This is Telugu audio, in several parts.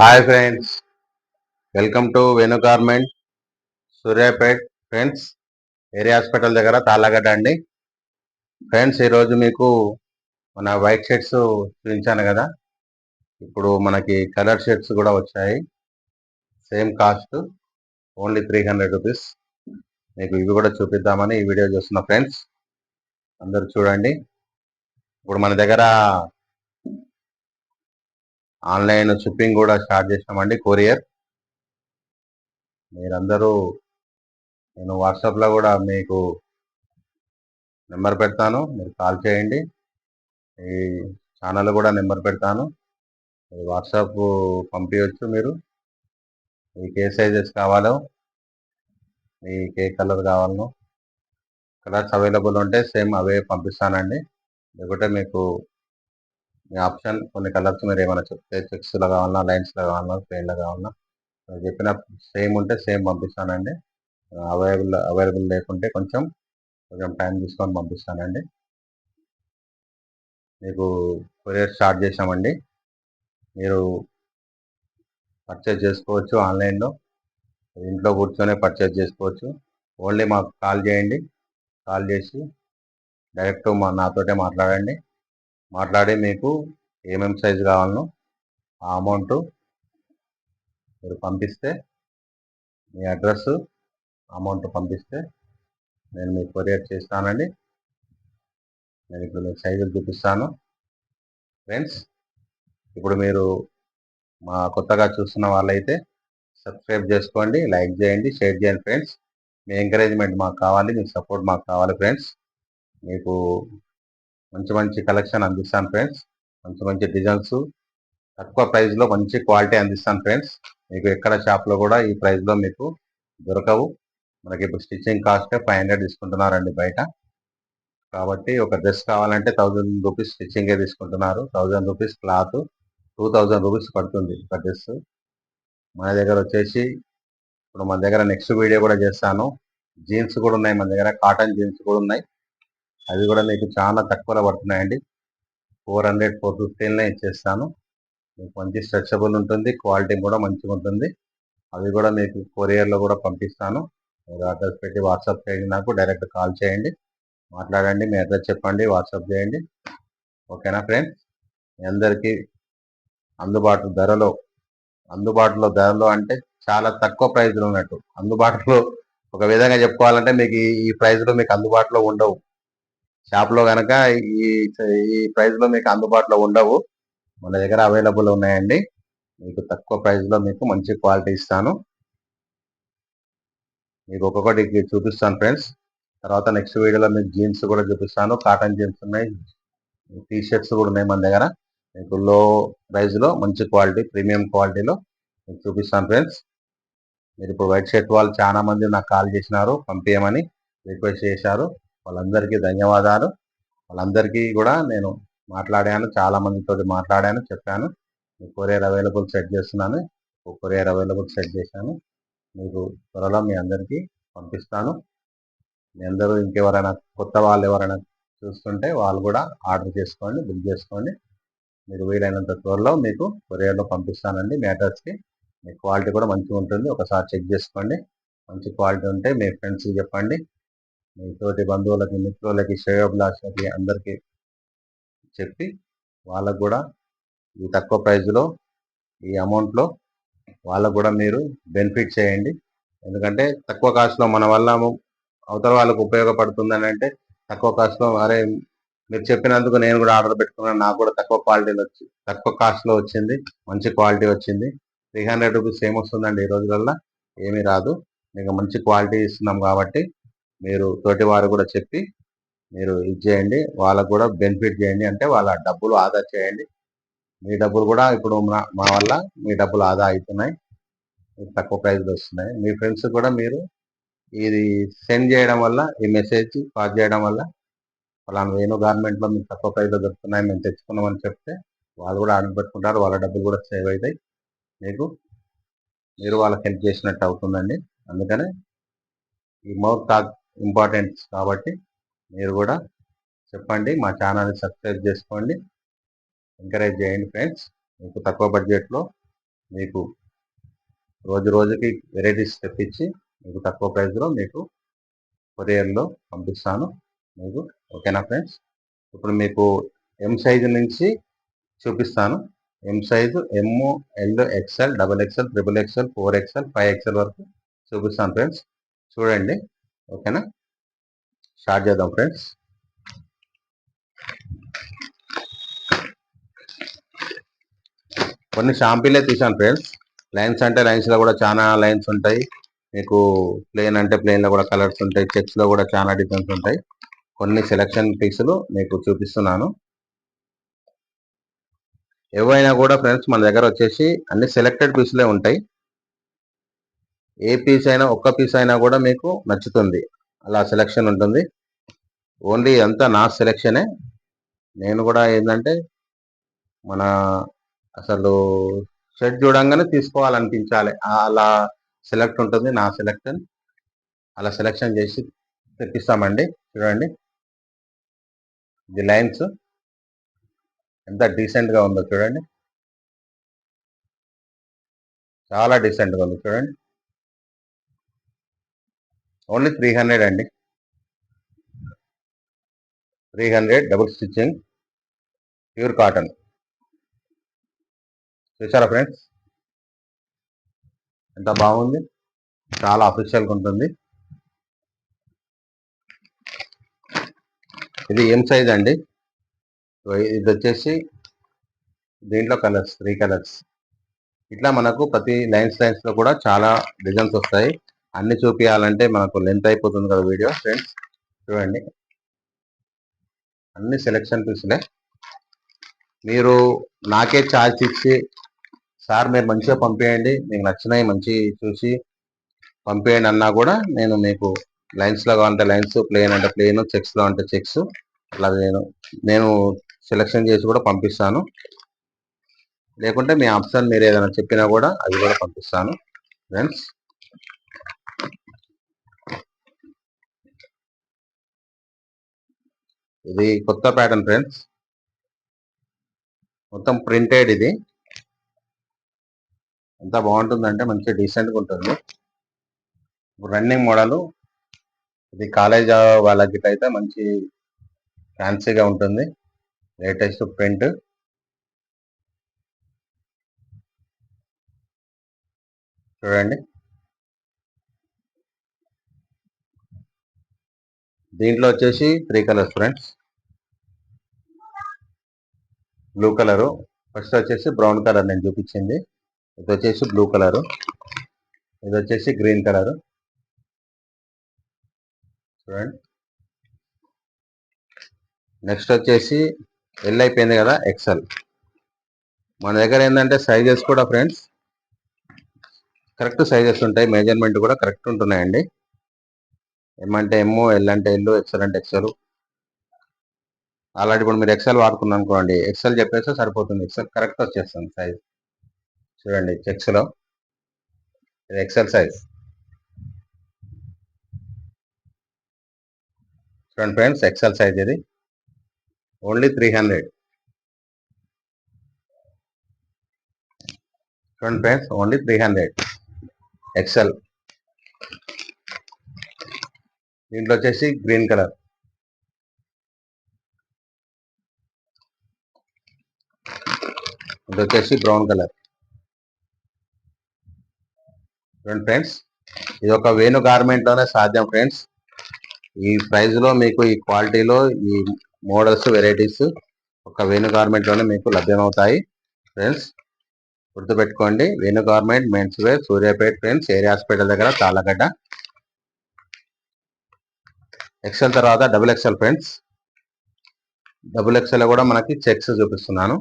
Hi friends welcome to Venu garment Suryapet friends area hospital దగ్గర తాళగడ్డ అండి. ఫ్రెండ్స్ ఈరోజు మీకు మన వైట్ షర్ట్స్ చూపించాను కదా. ఇప్పుడు మనకి కలర్ షర్ట్స్ కూడా వచ్చాయి. Same cost only three hundred rupees మీకు ఇవి కూడా చూపిద్దామని ఈ వీడియో చూస్తున్న ఫ్రెండ్స్ అందరూ చూడండి. ఇప్పుడు మన దగ్గర ఆన్లైన్ షిప్పింగ్ కూడా స్టార్ట్ చేసినామండి కొరియర్. మీరందరూ నేను వాట్సాప్లో కూడా మీకు నెంబర్ పెడతాను మీరు కాల్ చేయండి. ఈ ఛానల్ కూడా నెంబర్ పెడతాను. వాట్సాప్ పంపించవచ్చు మీరు. మీకు ఏ సైజెస్ కావాలో మీకు ఏ కలర్ కావాలనో కలర్స్ అవైలబుల్ ఉంటే సేమ్ అవే పంపిస్తానండి. లేకుంటే మీకు మీ ఆప్షన్ కొన్ని కలర్స్ మీరు ఏమైనా చెప్తే చెక్స్లో కావాలన్నా లైన్స్లో కావాలన్నా ప్లెయిన్లో కావాలన్నా మీరు చెప్పిన సేమ్ ఉంటే సేమ్ పంపిస్తానండి. అవైలబుల్ అవైలబుల్ లేకుంటే కొంచెం కొంచెం టైం తీసుకొని పంపిస్తానండి. మీకు కొరియర్ స్టార్ట్ చేసామండి మీరు పర్చేజ్ చేసుకోవచ్చు ఆన్లైన్లో. ఇంట్లో కూర్చొని పర్చేజ్ చేసుకోవచ్చు. ఓన్లీ మాకు కాల్ చేయండి. కాల్ చేసి డైరెక్ట్ మా నాతోటే మాట్లాడండి. మాట్లాడి మీకు ఏమేమి సైజు కావాలనో ఆ అమౌంట్ మీరు పంపిస్తే మీ అడ్రస్ అమౌంట్ పంపిస్తే నేను మీకు కొరియర్ చేస్తానండి. నేను ఇప్పుడు మీకు సైజులు చూపిస్తాను. ఫ్రెండ్స్ ఇప్పుడు మీరు మా కొత్తగా చూస్తున్న వాళ్ళైతే సబ్స్క్రైబ్ చేసుకోండి లైక్ చేయండి షేర్ చేయండి ఫ్రెండ్స్ మీ ఎంకరేజ్మెంట్ మాకు కావాలి మీ సపోర్ట్ మాకు కావాలి ఫ్రెండ్స్ మీకు మంచి మంచి కలెక్షన్ అందిస్తాను ఫ్రెండ్స్ మంచి మంచి డిజైన్స్ తక్కువ ప్రైస్లో మంచి క్వాలిటీ అందిస్తాను ఫ్రెండ్స్ మీకు ఎక్కడ షాప్లో కూడా ఈ ప్రైస్లో మీకు దొరకవు. మనకి ఇప్పుడు స్టిచ్చింగ్ కాస్ట్ ఫైవ్ హండ్రెడ్ తీసుకుంటున్నారండి బయట. కాబట్టి ఒక డ్రెస్ కావాలంటే థౌజండ్ రూపీస్ స్టిచ్చింగే తీసుకుంటున్నారు. Thousand rupees cloth two thousand rupees పడుతుంది ఒక డ్రెస్ మన దగ్గర వచ్చేసి ఇప్పుడు మన దగ్గర నెక్స్ట్ వీడియో కూడా చేస్తాను. జీన్స్ కూడా ఉన్నాయి మన దగ్గర కాటన్ జీన్స్ కూడా ఉన్నాయి. అవి కూడా మీకు చాలా తక్కువలో పడుతున్నాయండి. ఫోర్ హండ్రెడ్ ఫోర్ ఫిఫ్టీన్లో ఇచ్చేస్తాను. మీకు మంచి స్ట్రెచబుల్ ఉంటుంది క్వాలిటీ కూడా మంచిగా ఉంటుంది. అవి కూడా మీకు కొరియర్లో కూడా పంపిస్తాను. మీరు అడ్రస్ పెట్టి వాట్సాప్ చేయండి నాకు డైరెక్ట్ కాల్ చేయండి. మాట్లాడండి మీ అడ్రస్ చెప్పండి వాట్సాప్ చేయండి. ఓకేనా ఫ్రెండ్స్? మీ అందరికీ అందుబాటు ధరలో అందుబాటులో ధరలో అంటే చాలా తక్కువ ప్రైజ్లో ఉన్నట్టు. అందుబాటులో ఒక విధంగా చెప్పుకోవాలంటే మీకు ఈ- ఈ ప్రైజ్లో మీకు అందుబాటులో ఉండవు. షాప్లో కనుక ఈ ఈ ప్రైస్లో మీకు అందుబాటులో ఉండవు. మన దగ్గర అవైలబుల్ ఉన్నాయండి. మీకు తక్కువ ప్రైస్లో మీకు మంచి క్వాలిటీ ఇస్తాను. మీకు ఒక్కొక్కటి చూపిస్తాను ఫ్రెండ్స్. తర్వాత నెక్స్ట్ వీడియోలో మీకు జీన్స్ కూడా చూపిస్తాను. కాటన్ జీన్స్ ఉన్నాయి. టీ షర్ట్స్ కూడా ఉన్నాయి మన దగ్గర. మీకు లో ప్రైస్లో మంచి క్వాలిటీ ప్రీమియం క్వాలిటీలో మీకు చూపిస్తాను ఫ్రెండ్స్. మీరు ఇప్పుడు వైట్ షర్ట్ వాళ్ళు చాలామంది నాకు కాల్ చేసినారు పంపించమని రిక్వెస్ట్ చేశారు. వాళ్ళందరికీ ధన్యవాదాలు. వాళ్ళందరికీ కూడా నేను మాట్లాడాను చాలా మందితో మాట్లాడాను చెప్పాను. మీ కొరియర్ అవైలబుల్ సెట్ చేస్తున్నాను. కొరియర్ అవైలబుల్ సెట్ చేశాను. మీకు త్వరలో మీ అందరికీ పంపిస్తాను. మీ అందరూ ఇంకెవరైనా కొత్త వాళ్ళు ఎవరైనా చూస్తుంటే వాళ్ళు కూడా ఆర్డర్ చేసుకోండి బుక్ చేసుకోండి. మీరు వీలైనంత త్వరలో మీకు కొరియర్లో పంపిస్తానండి మీ అడ్రస్కి. మీ క్వాలిటీ కూడా మంచిగా ఉంటుంది ఒకసారి చెక్ చేసుకోండి. మంచి క్వాలిటీ ఉంటే మీ ఫ్రెండ్స్కి చెప్పండి. మీ తోటి బంధువులకి మిత్రులకి శ్రేయోభిలాషకి అందరికీ చెప్పి వాళ్ళకు కూడా ఈ తక్కువ ప్రైజ్లో ఈ అమౌంట్లో వాళ్ళకు కూడా మీరు బెనిఫిట్ చేయండి. ఎందుకంటే తక్కువ కాస్ట్లో మన వల్ల అవతల వాళ్ళకు ఉపయోగపడుతుందని అంటే తక్కువ కాస్ట్లో అరే మీరు చెప్పినందుకు నేను కూడా ఆర్డర్ పెట్టుకున్నాను నాకు కూడా తక్కువ క్వాలిటీలో వచ్చి తక్కువ కాస్ట్లో వచ్చింది మంచి క్వాలిటీ వచ్చింది. త్రీ హండ్రెడ్ రూపీస్ ఏమొస్తుందండి ఈ రోజులల్లో ఏమీ రాదు. మీకు మంచి క్వాలిటీ ఇస్తున్నాం కాబట్టి మీరు తోటి వారు కూడా చెప్పి మీరు ఇది చేయండి వాళ్ళకు కూడా బెనిఫిట్ చేయండి. అంటే వాళ్ళ డబ్బులు ఆదా చేయండి. మీ డబ్బులు కూడా ఇప్పుడు మా- మా వల్ల మీ డబ్బులు ఆదా అవుతున్నాయి. తక్కువ ప్రైస్లో వస్తున్నాయి. మీ ఫ్రెండ్స్ కూడా మీరు ఇది సెండ్ చేయడం వల్ల ఈ మెసేజ్ పాస్ చేయడం వల్ల ఫలానా వేణు గార్మెంట్లో మీకు తక్కువ ప్రైజ్లో దొరుకుతున్నాయి మేము తెచ్చుకున్నామని చెప్తే వాళ్ళు కూడా ఆర్డర్ పెట్టుకుంటారు. వాళ్ళ డబ్బులు కూడా సేవ్ అవుతాయి. మీకు మీరు వాళ్ళకి హెల్ప్ చేసినట్టు అవుతుందండి. అందుకనే ఈ మోర్ టాక్ ఇంపార్టెంట్ కాబట్టి మీరు కూడా చెప్పండి మా ఛానల్ని సబ్స్క్రైబ్ చేసుకోండి. ఎంకరేజ్ చేయండి ఫ్రెండ్స్ మీకు తక్కువ బడ్జెట్లో మీకు రోజు రోజుకి వెరైటీస్ తెప్పించి మీకు తక్కువ ప్రైస్లో మీకు కొరియర్లో పంపిస్తాను. మీకు ఓకేనా ఫ్రెండ్స్ ఇప్పుడు మీకు ఎం సైజు నుంచి చూపిస్తాను. M size M L XL double XL triple XL four XL five XL వరకు చూపిస్తాను ఫ్రెండ్స్ చూడండి. ఓకేనా? స్టార్ట్ చేద్దాం ఫ్రెండ్స్. కొన్ని షాంపీలే తీసాను ఫ్రెండ్స్. లైన్స్ అంటే లైన్స్లో కూడా చాలా లైన్స్ ఉంటాయి. మీకు ప్లేన్ అంటే ప్లేన్లో కూడా కలర్స్ ఉంటాయి. చెక్స్లో కూడా చాలా డిజైన్స్ ఉంటాయి. కొన్ని సెలక్షన్ పీసులు మీకు చూపిస్తున్నాను. ఏవైనా కూడా ఫ్రెండ్స్ మన దగ్గర వచ్చేసి అన్ని సెలెక్టెడ్ పీసులే ఉంటాయి. ఏ పీస్ అయినా ఒక్క పీస్ అయినా కూడా మీకు నచ్చుతుంది. అలా సెలెక్షన్ ఉంటుంది. ఓన్లీ అంతా నా సెలెక్షనే నేను కూడా ఏంటంటే మన అసలు షర్ట్ చూడంగానే తీసుకోవాలనిపించాలి. అలా సెలెక్ట్ ఉంటుంది నా సెలెక్షన్ అలా సెలెక్షన్ చేసి తెప్పిస్తామండి. చూడండి. ఇది లైన్స్. ఎంత డీసెంట్గా ఉందో చూడండి. చాలా డీసెంట్గా ఉంది చూడండి. ఓన్లీ త్రీ హండ్రెడ్ అండి. Three hundred double stitching pure cotton. చూసారా ఫ్రెండ్స్? ఎంత బాగుంది? చాలా అఫీషియల్గా ఉంటుంది. ఇది ఏం సైజ్ అండి. ఇది వచ్చేసి దీంట్లో కలర్స్ త్రీ కలర్స్. ఇట్లా మనకు ప్రతి లైన్స్ లైన్స్లో కూడా చాలా డిజైన్స్ వస్తాయి. అన్ని చూపించాలంటే మనకు లెంత్ అయిపోతుంది కదా వీడియో ఫ్రెండ్స్ చూడండి. అన్ని సెలెక్షన్ పీసులే మీరు నాకే ఛార్జ్ ఇచ్చి సార్ మీరు మంచిగా పంపేయండి మీకు నచ్చినవి మంచి చూసి పంపేయండి అన్నా కూడా నేను మీకు లైన్స్లో కావాలంటే లైన్స్ ప్లేన్ అంటే ప్లేన్ చెక్స్లో అంటే చెక్స్ అలా నేను నేను సెలెక్షన్ చేసి కూడా పంపిస్తాను. లేకుంటే మీ ఆప్షన్ మీరు ఏదైనా చెప్పినా కూడా అది కూడా పంపిస్తాను ఫ్రెండ్స్ ఇది కొత్త ప్యాటర్న్ ఫ్రెండ్స్ మొత్తం ప్రింటెడ్ ఇది. ఎంత బాగుంటుందంటే మంచి డీసెంట్గా ఉంటుంది. రన్నింగ్ మోడల్ ఇది కాలేజ్ వాళ్ళకి అయితే మంచి ఫ్యాన్సీగా ఉంటుంది. లేటెస్ట్ ప్రింట్ చూడండి. దీంట్లో వచ్చేసి three colours friends blue colour first వచ్చేసి బ్రౌన్ కలర్ నేను చూపించింది. ఇది వచ్చేసి బ్లూ కలరు ఇది వచ్చేసి గ్రీన్ కలరు చూడండి నెక్స్ట్ వచ్చేసి ఎల్ అయిపోయింది కదా ఎక్సెల్ మన దగ్గర ఏంటంటే సైజెస్ కూడా ఫ్రెండ్స్ కరెక్ట్ సైజెస్ ఉంటాయి. మెజర్మెంట్ కూడా కరెక్ట్ ఉంటున్నాయండి. ఎం అంటే ఎమ్ ఎల్ అంటే ఎల్ ఎక్సెల్ అంటే ఎక్సెల్ అలాంటి ఇప్పుడు మీరు ఎక్సెల్ వాడుకున్నాను అనుకోండి ఎక్సెల్ చెప్పేస్తే సరిపోతుంది. ఎక్సెల్ కరెక్ట్ వచ్చేస్తుంది సైజ్ చూడండి చెక్స్లో ఇది ఎక్సెల్ సైజ్ చూడండి ఫ్రెండ్స్ ఎక్సెల్ సైజ్ ఇది. ఓన్లీ త్రీ హండ్రెడ్ చూడండి friends only three hundred XL దీంట్లో వచ్చేసి గ్రీన్ కలర్. ఇది వచ్చేసి బ్రౌన్ కలర్. చూడండి ఫ్రెండ్స్ ఇది ఒక వేణు గార్మెంట్లోనే సాధ్యం ఫ్రెండ్స్. ఈ ప్రైస్లో మీకు ఈ క్వాలిటీలో ఈ మోడల్స్ వెరైటీస్ ఒక వేణు గార్మెంట్లోనే మీకు లభ్యమవుతాయి ఫ్రెండ్స్. గుర్తుపెట్టుకోండి Venu garment men's wear Suryapet friends area hospital దగ్గర తాళ్ళగడ్డ. ఎక్సెల్ తర్వాత double XL friends double XL కూడా మనకి చెక్స్ చూపిస్తున్నాను.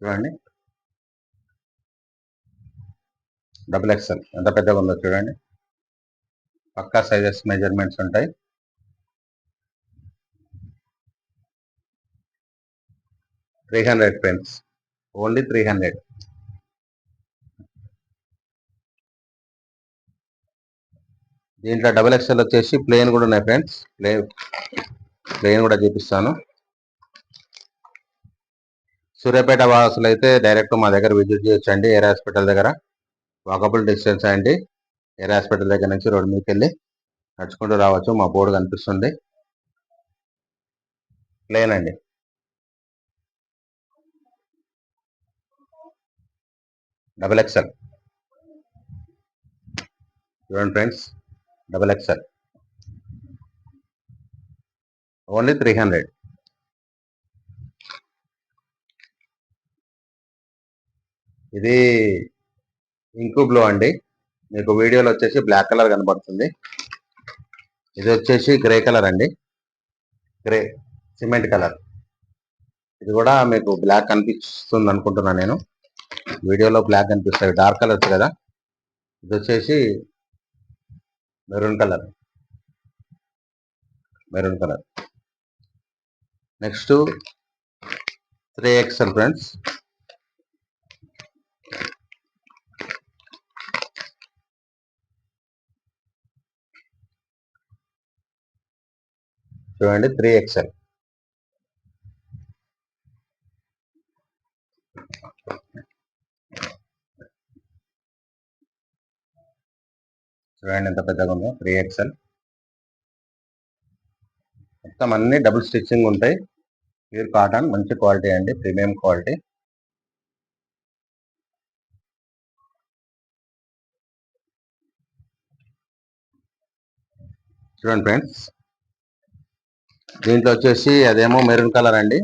చూడండి. డబుల్ ఎక్సెల్ ఎంత పెద్దగా ఉందో చూడండి. పక్కా సైజెస్ మెజర్మెంట్స్ ఉంటాయి. Three hundred friends only three hundred దీంట్లో డబుల్ ఎక్స్ఎల్ వచ్చేసి ప్లేన్ కూడా ఉన్నాయి ఫ్రెండ్స్ ప్లే ప్లేన్ కూడా చూపిస్తాను. సూర్యాపేట వాసులు అయితే డైరెక్ట్ మా దగ్గర విజిట్ చేయొచ్చండి ఏర్ హాస్పిటల్ దగ్గర. వాకబుల్ డిస్టెన్స్ అండి. ఏర్ హాస్పిటల్ దగ్గర నుంచి రోడ్ మీదకి వెళ్ళి నడుచుకుంటూ రావచ్చు. మా బోర్డు కనిపిస్తుంది. ప్లేన్ అండి. డబల్ ఎక్స్ఎల్ చూడండి friends double XL only three hundred ఇది ఇంకు బ్లూ అండి. మీకు వీడియోలో వచ్చేసి బ్లాక్ కలర్ కనబడుతుంది. ఇది వచ్చేసి గ్రే కలర్ అండి. గ్రే సిమెంట్ కలర్ ఇది కూడా మీకు బ్లాక్ కనిపిస్తుంది అనుకుంటున్నాను నేను. వీడియోలో బ్లాక్ అనిపిస్తుంది డార్క్ కలర్స్ కదా. ఇది వచ్చేసి maroon colour. Maroon colour. Next three XL friends. చూడండి త్రీ ఎక్స్ఎల్. చూడండి ఎంత పెద్దగా ఉందో. Three XL. మొత్తం అన్ని డబుల్ స్టిచ్చింగ్ ఉంటాయి. ప్యూర్ కాటన్ మంచి క్వాలిటీ అండి. Premium quality. చూడండి ఫ్రెండ్స్. దీంట్లో వచ్చేసి అదేమో మెరూన్ కలర్ అండి.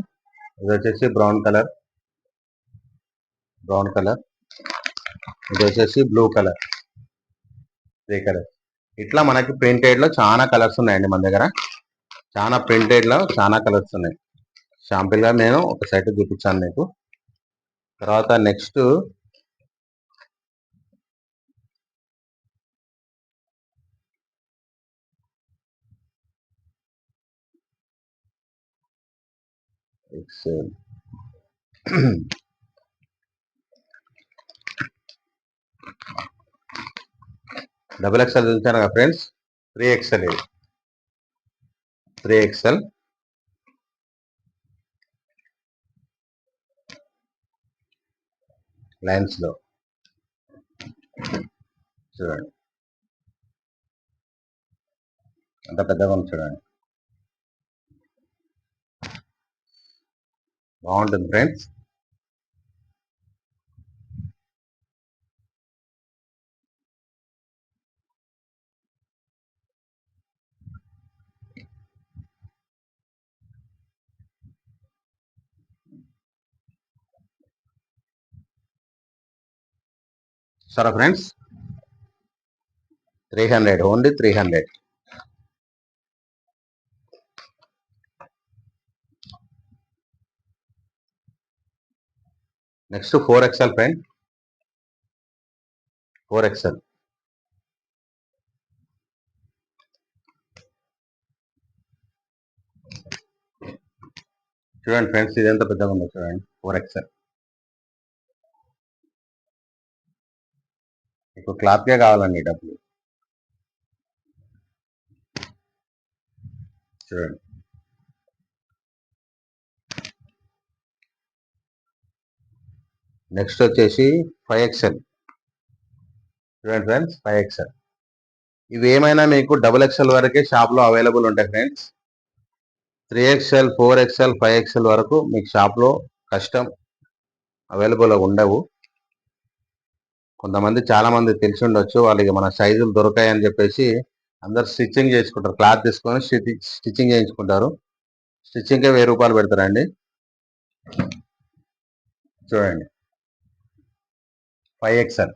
ఇది వచ్చేసి బ్రౌన్ కలర్. Brown colour. ఇది వచ్చేసి బ్లూ కలర్. గ్రే కలర్ ఇట్లా మనకి ప్రింటెడ్లో చాలా కలర్స్ ఉన్నాయండి మన దగ్గర. చాలా ప్రింటెడ్లో చాలా కలర్స్ ఉన్నాయి. షాంపిల్గా నేను ఒక సైట్ చూపించాను మీకు. తర్వాత నెక్స్ట్ ఎక్సెల్. డబుల్ ఎక్స్ఎల్ చూసాను కదా ఫ్రెండ్స్ త్రీ ఎక్స్ఎల్ ఇది త్రీ ఎక్స్ఎల్ లైన్స్లో. చూడండి. అంత పెద్దగా ఉంది చూడండి. బాగుంటుంది ఫ్రెండ్స్ సరే friends? Three hundred only three hundred. Next four XL friend four XL చూడండి ఫ్రెండ్స్ ఇది ఎంత పెద్దగా ఉందో చూడండి. ఫోర్ ఎక్స్ఎల్ మీకు క్లాప్గా కావాలండి డబ్బులు. చూడండి. నెక్స్ట్ వచ్చేసి ఫైవ్ ఎక్స్ఎల్ చూడండి ఫ్రెండ్స్ ఫైవ్ ఎక్స్ఎల్ ఇవి ఏమైనా మీకు డబుల్ ఎక్స్ఎల్ వరకే షాప్లో అవైలబుల్ ఉంటాయి friends. Three XL four XL five XL వరకు మీకు షాప్లో కష్టం అవైలబుల్ ఉండవు. కొంతమంది చాలా మంది తెలిసి ఉండొచ్చు వాళ్ళకి మన సైజులు దొరకాయని చెప్పేసి అందరు స్టిచ్చింగ్ చేసుకుంటారు. క్లాత్ తీసుకొని స్టిచ్చింగ్ చేయించుకుంటారు. స్టిచ్చింగ్కే వెయ్యి రూపాయలు పెడతారండి. చూడండి. Five XL.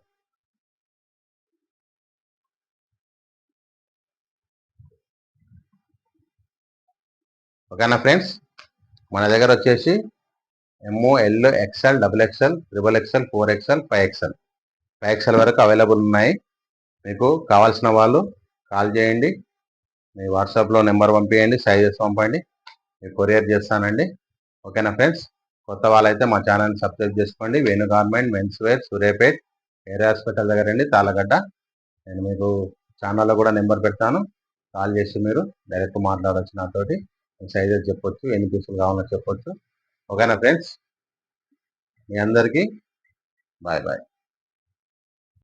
ఓకేనా ఫ్రెండ్స్? మన దగ్గర వచ్చేసి M L XL double XL triple XL four XL five XL. Five వరకు అవైలబుల్ ఉన్నాయి. మీకు కావాల్సిన వాళ్ళు కాల్ చేయండి. మీ వాట్సాప్లో నెంబర్ పంపించండి సైజెస్ పంపండి. మీకు కొరియర్ చేస్తానండి. ఓకేనా ఫ్రెండ్స్? కొత్త వాళ్ళైతే మా ఛానల్ని సబ్స్క్రైబ్ చేసుకోండి. Venu garment men's wear Suryapet area hospital దగ్గర అండి తాళగడ్డ. నేను మీకు ఛానల్లో కూడా నెంబర్ పెడతాను. కాల్ చేసి మీరు డైరెక్ట్ మాట్లాడవచ్చు నాతోటి. సైజెస్ చెప్పొచ్చు ఎన్ని పీసులు కావాలో చెప్పొచ్చు. ఓకేనా ఫ్రెండ్స్? మీ అందరికీ బాయ్ బాయ్.